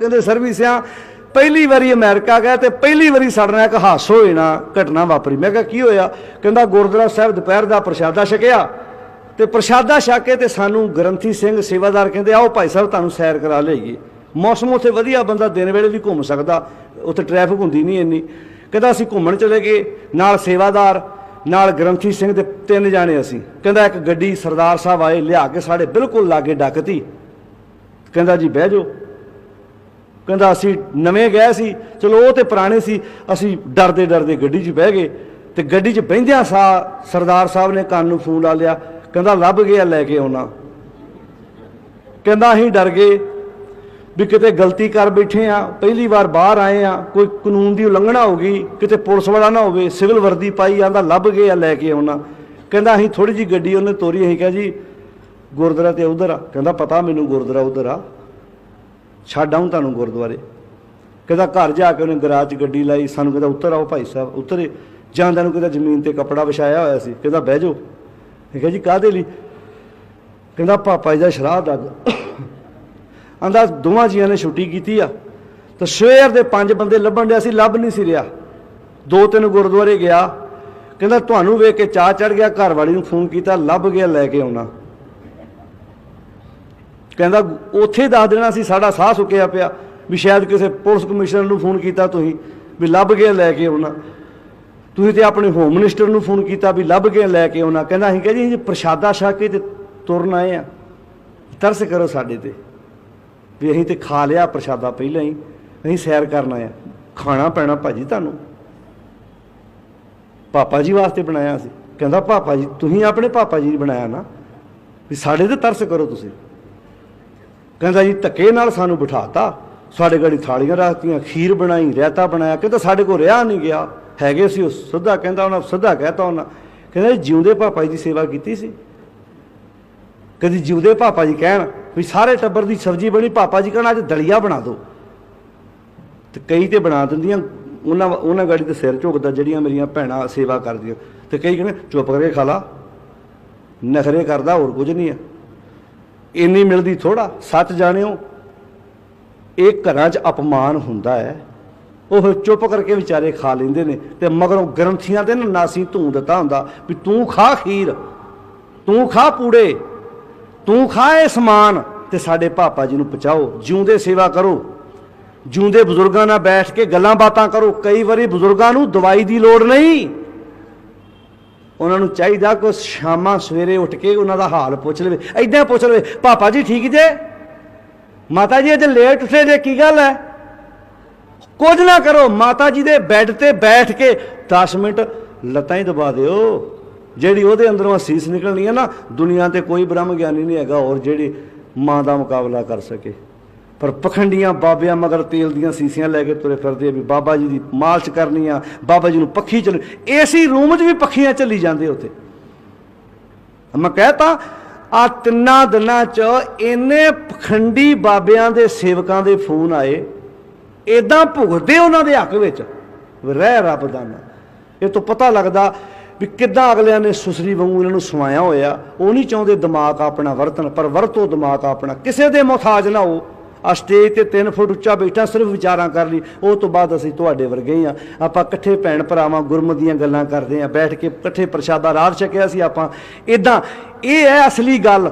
ਕਹਿੰਦੇ ਸਰਵਿਸ ਪਹਿਲੀ ਵਾਰੀ ਅਮਰੀਕਾ ਗਿਆ ਤੇ ਪਹਿਲੀ ਵਾਰੀ ਸਾਡੇ ਨਾਲ ਇੱਕ ਹਾਦਸਾ ਹੋਏ ਨਾ, ਘਟਨਾ ਵਾਪਰੀ। ਮੈਂ ਕਿਹਾ, ਕੀ ਹੋਇਆ? ਕਹਿੰਦਾ, ਗੁਰਦੁਆਰਾ ਸਾਹਿਬ ਦੁਪਹਿਰ ਦਾ ਪ੍ਰਸ਼ਾਦਾ ਛਕਿਆ ਤੇ ਪ੍ਰਸ਼ਾਦਾ ਛਕ ਕੇ ਤੇ ਸਾਨੂੰ ਗ੍ਰੰਥੀ ਸਿੰਘ ਸੇਵਾਦਾਰ ਕਹਿੰਦੇ, ਆਓ ਭਾਈ ਸਾਹਿਬ, ਤੁਹਾਨੂੰ ਸੈਰ ਕਰਾ ਲਈਏ। ਮੌਸਮ ਉੱਥੇ ਵਧੀਆ, ਬੰਦਾ ਦਿਨ ਵੇਲੇ ਵੀ ਘੁੰਮ ਸਕਦਾ, ਉੱਥੇ ਟ੍ਰੈਫਿਕ ਹੁੰਦੀ ਨਹੀਂ ਇੰਨੀ। ਕਹਿੰਦਾ, ਅਸੀਂ ਘੁੰਮਣ ਚਲੇ ਗਏ, ਨਾਲ ਸੇਵਾਦਾਰ, ਨਾਲ ਗ੍ਰੰਥੀ ਸਿੰਘ ਦੇ ਤਿੰਨ ਜਾਣੇ ਅਸੀਂ। ਕਹਿੰਦਾ, ਇੱਕ ਗੱਡੀ ਸਰਦਾਰ ਸਾਹਿਬ ਆਏ, ਲਿਆ ਕੇ ਸਾਡੇ ਬਿਲਕੁਲ ਲਾਗੇ ਡੱਕਤੀ। ਕਹਿੰਦਾ, ਜੀ, ਬਹਿ ਜਾਓ। ਕਹਿੰਦਾ ਅਸੀਂ ਨਵੇਂ ਗਏ ਸੀ, ਚਲੋ ਉਹ ਤੇ ਪੁਰਾਣੇ ਸੀ, ਅਸੀਂ ਡਰਦੇ ਡਰਦੇ ਗੱਡੀ 'ਚ ਬਹਿ ਗਏ ਤੇ ਗੱਡੀ 'ਚ ਬਹਿੰਦਿਆਂ ਸਾ ਸਰਦਾਰ ਸਾਹਿਬ ਨੇ ਕੰਨ ਨੂੰ ਫੋਨ ਲਾ ਲਿਆ, ਕਹਿੰਦਾ ਲੱਭ ਗਿਆ ਲੈ ਕੇ ਆਉਣਾ। ਕਹਿੰਦਾ ਅਸੀਂ ਡਰ ਗਏ ਵੀ ਕਿਤੇ ਗਲਤੀ ਕਰ ਬੈਠੇ ਆ, ਪਹਿਲੀ ਵਾਰ ਬਾਹਰ ਆਏ ਆ, ਕੋਈ ਕਾਨੂੰਨ ਦੀ ਉਲੰਘਣਾ ਹੋ ਗਈ, ਕਿਤੇ ਪੁਲਿਸ ਵਾਲਾ ਨਾ ਹੋਵੇ, ਸਿਵਲ ਵਰਦੀ ਪਾਈ ਆਂਦਾ ਲੱਭ ਗਏ ਆ ਲੈ ਕੇ ਆਉਣਾ। ਕਹਿੰਦਾ ਅਸੀਂ ਥੋੜੀ ਜੀ ਗੱਡੀ ਉਹਨੇ ਤੋਰੀ, ਅਸੀਂ ਕਿਹਾ ਜੀ ਗੁਰਦੁਆਰਾ ਤੇ ਉਧਰ ਆ। ਕਹਿੰਦਾ ਪਤਾ ਮੈਨੂੰ ਗੁਰਦੁਆਰਾ ਉਧਰ ਆ। ਛੱਡ ਆਊਂ ਤੁਹਾਨੂੰ ਗੁਰਦੁਆਰੇ। ਕਹਿੰਦਾ ਘਰ ਜਾ ਕੇ ਉਹਨੇ ਗਰਾਜ 'ਚ ਗੱਡੀ ਲਾਈ, ਸਾਨੂੰ ਕਹਿੰਦਾ ਉੱਤਰ ਆਓ ਭਾਈ ਸਾਹਿਬ, ਉਤਰੇ। ਜਾਂਦਿਆਂ ਨੂੰ ਕਹਿੰਦਾ ਜ਼ਮੀਨ ਤੇ ਕੱਪੜਾ ਵਿਛਾਇਆ ਹੋਇਆ ਸੀ, ਕਹਿੰਦਾ ਬਹਿ ਜਾਓ। ਮੈਂ ਕਿਹਾ ਜੀ ਕਾਹਦੇ ਲਈ? ਕਹਿੰਦਾ ਪਾਪਾ ਜੀ ਦਾ ਸ਼ਰਾਧ ਆ ਆਂਦਾ ਦੋਵਾਂ ਜੀਆਂ ਨੇ ਛੁੱਟੀ ਕੀਤੀ ਆ। ਤਾਂ ਸਵੇਰ ਦੇ ਪੰਜ ਬੰਦੇ ਲੱਭਣ ਡਿਆ ਸੀ, ਲੱਭ ਨਹੀਂ ਸੀ ਰਿਹਾ। ਦੋ ਤਿੰਨ ਗੁਰਦੁਆਰੇ ਗਿਆ। ਕਹਿੰਦਾ ਤੁਹਾਨੂੰ ਵੇਖ ਕੇ ਚਾਹ ਚੜ ਗਿਆ ਘਰ ਵਾਲੀ ਨੂੰ ਫੋਨ ਕੀਤਾ, ਲੱਭ ਗਿਆ, ਲੈ ਕੇ ਆਉਣਾ। ਕਹਿੰਦਾ, ਉੱਥੇ ਦੱਸ ਦੇਣਾ ਸੀ, ਸਾਡਾ ਸਾਹ ਸੁੱਕਿਆ ਪਿਆ। ਵੀ ਸ਼ਾਇਦ ਕਿਸੇ ਪੁਲਿਸ ਕਮਿਸ਼ਨਰ ਨੂੰ ਫੋਨ ਕੀਤਾ ਤੁਸੀਂ, ਵੀ ਲੱਭ ਕੇ ਲੈ ਕੇ ਆਉਣਾ। ਤੁਸੀਂ ਤੇ ਆਪਣੇ ਹੋਮ ਮਿਨਿਸਟਰ ਨੂੰ ਫੋਨ ਕੀਤਾ ਵੀ ਲੱਭ ਗਿਆ ਲੈ ਕੇ ਆਉਣਾ। ਕਹਿੰਦਾ, ਅਸੀਂ ਕਹਿੰਦੇ ਜੀ ਪ੍ਰਸ਼ਾਦਾ ਛਕ ਕੇ ਤੇ ਤੁਰਨ ਆਏ ਆ ਤਰਸ ਕਰੋ ਸਾਡੇ ਤੇ। ਵੀ ਅਸੀਂ ਤੇ ਖਾ ਲਿਆ ਪ੍ਰਸ਼ਾਦਾ ਪਹਿਲਾਂ ਹੀ। ਅਸੀਂ ਸੈਰ ਕਰਨ ਆਏ ਆ ਖਾਣਾ ਪੈਣਾ ਭਾਜੀ ਤੁਹਾਨੂੰ। ਪਾਪਾ ਜੀ ਵਾਸਤੇ ਬਣਾਇਆ ਸੀ। ਕਹਿੰਦਾ, ਪਾਪਾ ਜੀ, ਤੁਸੀਂ ਆਪਣੇ ਪਾਪਾ ਜੀ ਬਣਾਇਆ ਨਾ। ਵੀ ਸਾਡੇ ਤੇ ਤਰਸ ਕਰੋ ਤੁਸੀਂ। ਕਹਿੰਦਾ ਜੀ ਧੱਕੇ ਨਾਲ ਸਾਨੂੰ ਬਿਠਾਤਾ। ਸਾਡੇ ਗੜੀ ਥਾਲੀਆਂ ਰੱਖਤੀਆਂ, ਖੀਰ ਬਣਾਈ ਰਹਿਤਾ ਬਣਾਇਆ। ਕਹਿੰਦਾ ਸਾਡੇ ਕੋਲ ਰਿਹਾ ਨਹੀਂ ਗਿਆ। ਹੈਗੇ ਸੀ ਉਹ ਸਿੱਧਾ ਕਹਿੰਦਾ ਉਹਨਾਂ ਸਿੱਧਾ ਕਹਿਤਾ ਉਹਨਾਂ। ਕਹਿੰਦਾ ਜੀ ਜਿਉਂਦੇ ਪਾਪਾ ਜੀ ਦੀ ਸੇਵਾ ਕੀਤੀ ਸੀ। ਕਦੀ ਜਿਉਂਦੇ ਪਾਪਾ ਜੀ ਕਹਿਣ ਵੀ ਸਾਰੇ ਟੱਬਰ ਦੀ ਸਬਜ਼ੀ ਬਣੀ, ਪਾਪਾ ਜੀ ਕਹਿਣ ਅੱਜ ਦਲੀਆ ਬਣਾ ਦਿਓ। ਤੇ ਕਈ ਤੇ ਬਣਾ ਦਿੰਦੀਆਂ, ਉਹਨਾਂ ਉਹਨਾਂ ਗਾੜੀ ਤੇ ਸਿਰ ਝੁਕਦਾ ਜਿਹੜੀਆਂ ਮੇਰੀਆਂ ਭੈਣਾਂ ਸੇਵਾ ਕਰਦੀਆਂ। ਤੇ ਕਈ ਕਹਿੰਦੇ, ਚੁੱਪ ਕਰਕੇ ਖਾ ਲਾ। ਨਖਰੇ ਕਰਦਾ, ਹੋਰ ਕੁਝ ਨਹੀਂ ਆ ਇੰਨੀ ਮਿਲਦੀ ਥੋੜਾ, ਸੱਚ ਜਾਣਿਓ, ਇਹ ਘਰਾਂ 'ਚ ਅਪਮਾਨ ਹੁੰਦਾ ਹੈ। ਉਹ ਫਿਰ ਚੁੱਪ ਕਰਕੇ ਵਿਚਾਰੇ ਖਾ ਲੈਂਦੇ ਨੇ ਤੇ ਮਗਰੋਂ ਗ੍ਰੰਥੀਆਂ ਤੇ ਨਾ ਨਾਸੀ ਧੂੰ ਦਿੱਤਾ ਹੁੰਦਾ ਵੀ ਤੂੰ ਖਾ ਖੀਰ, ਤੂੰ ਖਾ ਪੂੜੇ, ਤੂੰ ਖਾ ਇਹ ਸਮਾਨ ਤੇ ਸਾਡੇ ਪਾਪਾ ਜੀ ਨੂੰ ਪਹੁੰਚਾਓ, ਜਿਉਂਦੇ ਸੇਵਾ ਕਰੋ। ਜਿਉਂਦੇ ਬਜ਼ੁਰਗਾਂ ਨਾਲ ਬੈਠ ਕੇ ਗੱਲਾਂ ਬਾਤਾਂ ਕਰੋ। ਕਈ ਵਾਰੀ ਬਜ਼ੁਰਗਾਂ ਨੂੰ ਦਵਾਈ ਦੀ ਲੋੜ ਨਹੀਂ। ਉਹਨਾਂ ਨੂੰ ਚਾਹੀਦਾ ਕਿ ਸ਼ਾਮਾਂ ਸਵੇਰੇ ਉੱਠ ਕੇ ਉਹਨਾਂ ਦਾ ਹਾਲ ਪੁੱਛ ਲਵੇ। ਐਦਾਂ ਪੁੱਛ ਲਵੇ, ਪਾਪਾ ਜੀ, ਠੀਕ ਜੇ? ਮਾਤਾ ਜੀ, ਅੱਜ ਲੇਟ ਉੱਠੇ ਜੇ, ਕੀ ਗੱਲ ਹੈ? ਕੁਝ ਨਾ ਕਰੋ, ਮਾਤਾ ਜੀ ਦੇ ਬੈੱਡ ਤੇ ਬੈਠ ਕੇ 10 ਮਿੰਟ ਲੱਤਾਂ ਹੀ ਦਬਾ ਦਿਓ। ਜਿਹੜੀ ਉਹਦੇ ਅੰਦਰੋਂ ਅਸੀਸ ਨਿਕਲਣੀ ਹੈ ਨਾ, ਦੁਨੀਆ ਤੇ ਕੋਈ ਬ੍ਰਹਮ ਗਿਆਨੀ ਨਹੀਂ ਹੈਗਾ, ਔਰ ਜਿਹੜੀ ਮਾਂ ਦਾ ਮੁਕਾਬਲਾ ਕਰ ਸਕੇ। ਪਰ ਪਖੰਡੀਆਂ ਬਾਬਿਆਂ ਮਗਰ ਤੇਲ ਦੀਆਂ ਸੀਸੀਆਂ ਲੈ ਕੇ ਤੁਰੇ ਫਿਰਦੇ ਆ ਵੀ ਬਾਬਾ ਜੀ ਦੀ ਮਾਲਚ ਕਰਨੀ ਆ, ਬਾਬਾ ਜੀ ਨੂੰ ਪੱਖੀ ਚੱਲ, ਏਸੀ ਰੂਮ 'ਚ ਵੀ ਪੱਖੀਆਂ ਚੱਲੀ ਜਾਂਦੇ ਉੱਥੇ। ਮੈਂ ਕਹਤਾ, ਆ ਤਿੰਨਾਂ ਦਿਨਾਂ 'ਚ ਇੰਨੇ ਪਖੰਡੀ ਬਾਬਿਆਂ ਦੇ ਸੇਵਕਾਂ ਦੇ ਫੋਨ ਆਏ ਇਦਾਂ ਭੁਗਦੇ ਉਹਨਾਂ ਦੇ ਹੱਕ ਵਿੱਚ। ਰਹਿ ਰੱਬ ਦਾ ਨਾ ਇਹ ਤੋਂ ਪਤਾ ਲੱਗਦਾ ਵੀ ਕਿੱਦਾਂ ਅਗਲਿਆਂ ਨੇ ਸੁਸਰੀ ਵਾਂਗੂ ਇਹਨਾਂ ਨੂੰ ਸਵਾਇਆ ਹੋਇਆ। ਉਹ ਨਹੀਂ ਚਾਹੁੰਦੇ ਦਿਮਾਗ ਆਪਣਾ ਵਰਤਨ ਪਰ ਵਰਤੋ ਦਿਮਾਗ ਆਪਣਾ। ਕਿਸੇ ਦੇ ਮੁਹਤਾਜ ਨਾ ਹੋ। ਆ ਸਟੇਜ ਤੇ 3 ਫੁੱਟ ਉੱਚਾ ਬੈਠਾ, ਸਿਰਫ ਵਿਚਾਰਾਂ ਕਰ ਲਈ। ਉਹ ਤੋਂ ਬਾਅਦ ਅਸੀਂ ਤੁਹਾਡੇ ਵਰਗੇ ਹੀ ਆ। ਆਪਾਂ ਇਕੱਠੇ ਭੈਣ ਭਰਾਵਾਂ ਗੁਰਮਤ ਦੀਆਂ ਗੱਲਾਂ ਕਰਦੇ ਆ। ਬੈਠ ਕੇ ਇਕੱਠੇ ਪ੍ਰਸ਼ਾਦਾ ਰਾਤ ਛਕਿਆ ਸੀ ਆਪਾਂ। ਇਦਾਂ ਇਹ ਹੈ ਅਸਲੀ ਗੱਲ।